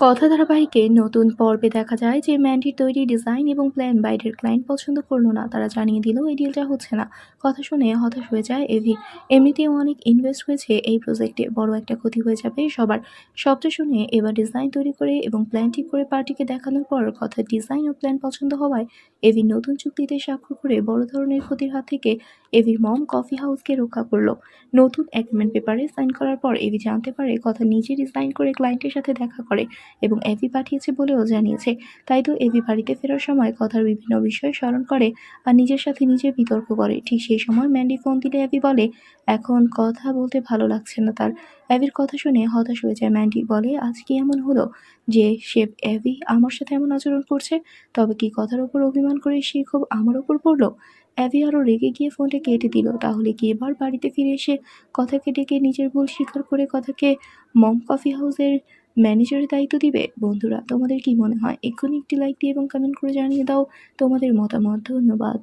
কথা ধারাবাহিকে নতুন পর্বে দেখা যায় যে ম্যান্ডির তৈরি ডিজাইন এবং প্ল্যান বাইরের ক্লায়েন্ট পছন্দ করল না, তারা জানিয়ে দিল এই ডিলটা হচ্ছে না। কথা শুনে হতাশ হয়ে যায় এভি। এমনিতেও অনেক ইনভেস্ট হয়েছে এই প্রজেক্টে বড় একটা ক্ষতি হয়ে যাবে সবার। শব্দ শুনে এবার ডিজাইন তৈরি করে এবং প্ল্যান ঠিক করে পার্টিকে দেখানোর পর কথা ডিজাইন ও প্ল্যান পছন্দ হওয়ায় এভি নতুন চুক্তিতে স্বাক্ষর করে বড় ধরনের ক্ষতির হাত থেকে এভির মম কফি হাউসকে রক্ষা করল। নতুন এগ্রিমেন্ট পেপারে সাইন করার পর এভি জানতে পারে কথা নিজে ডিজাইন করে ক্লায়েন্টের সাথে দেখা করে এবং এভি পাঠিয়েছে বলেও জানিয়েছে। তাই তো এভি বাড়িতে ফেরার সময় কথার বিভিন্ন বিষয় স্মরণ করে আর নিজের সাথে নিজে বিতর্ক করে। ঠিক সেই সময় ম্যান্ডি ফোন দিলে এভি বলে, এখন কথা বলতে ভালো লাগছে না তার। অ্যাভির কথা শুনে হতাশ হয়ে যায় ম্যান্ডি। বলে, আজ কি এমন হলো যে শেফ অ্যাভি আমার সাথে এমন আচরণ করছে? তবে কি কথার ওপর অভিমান করে সে খুব আমার ওপর পড়ল? অ্যাভি আরও রেগে গিয়ে ফোনটা কেটে দিল। তাহলে কি এবার বাড়িতে ফিরে এসে কথাকে ডেকে নিজের ভুল স্বীকার করে কথাকে মম কফি হাউসের ম্যানেজারের দায়িত্ব দিবে? বন্ধুরা, তোমাদের কি মনে হয়? এক্ষুনি একটি লাইক দিয়ে এবং কমেন্ট করে জানিয়ে দাও তোমাদের মতামত। ধন্যবাদ।